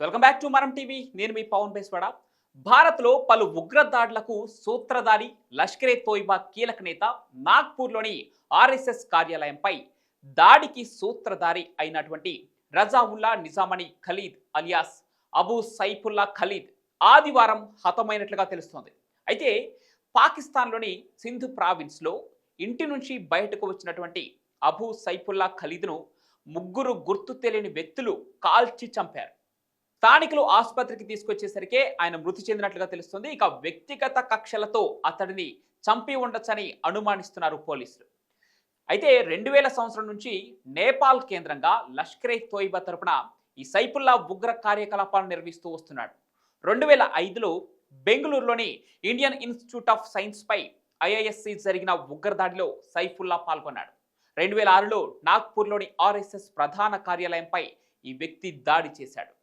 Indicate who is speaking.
Speaker 1: Welcome back to Maram TV నేను మీ పవన్ బేస్వాడ భారత్లో పలు ఉగ్రదాడులకు సూత్రధారి లష్కరే తోయిబా కీలక నేత నాగ్పూర్లోని ఆర్ఎస్ఎస్ కార్యాలయంపై దాడికి సూత్రధారి అయినటువంటి రజావుల్లా నిజామణి ఖలీద్ అలియాస్ అబూ సైఫుల్లా ఖలీద్ ఆదివారం హతమైనట్లుగా తెలుస్తోంది. అయితే పాకిస్తాన్లోని సింధు ప్రావిన్స్లో ఇంటి నుంచి బయటకు వచ్చినటువంటి అబూ సైఫుల్లా ఖలీద్ను ముగ్గురు గుర్తు తెలియని వ్యక్తులు కాల్చి చంపారు. స్థానికులు ఆసుపత్రికి తీసుకొచ్చేసరికి ఆయన మృతి చెందినట్లుగా తెలుస్తుంది. ఇక వ్యక్తిగత కక్షలతో అతడిని చంపి ఉండొచ్చని అనుమానిస్తున్నారు పోలీసులు. అయితే రెండు వేల సంవత్సరం నుంచి నేపాల్ కేంద్రంగా లష్కరే తోయిబా తరపున ఈ సైఫుల్లా ఉగ్ర కార్యకలాపాలు నిర్వహిస్తూ వస్తున్నాడు. రెండు వేల ఐదులో బెంగళూరులోని ఇండియన్ ఇన్స్టిట్యూట్ ఆఫ్ సైన్స్పై ఐఐఎస్సి జరిగిన ఉగ్రదాడిలో సైఫుల్లా పాల్గొన్నాడు. రెండు వేల ఆరులో నాగ్పూర్లోని ఆర్ఎస్ఎస్ ప్రధాన కార్యాలయంపై ఈ వ్యక్తి దాడి చేశాడు.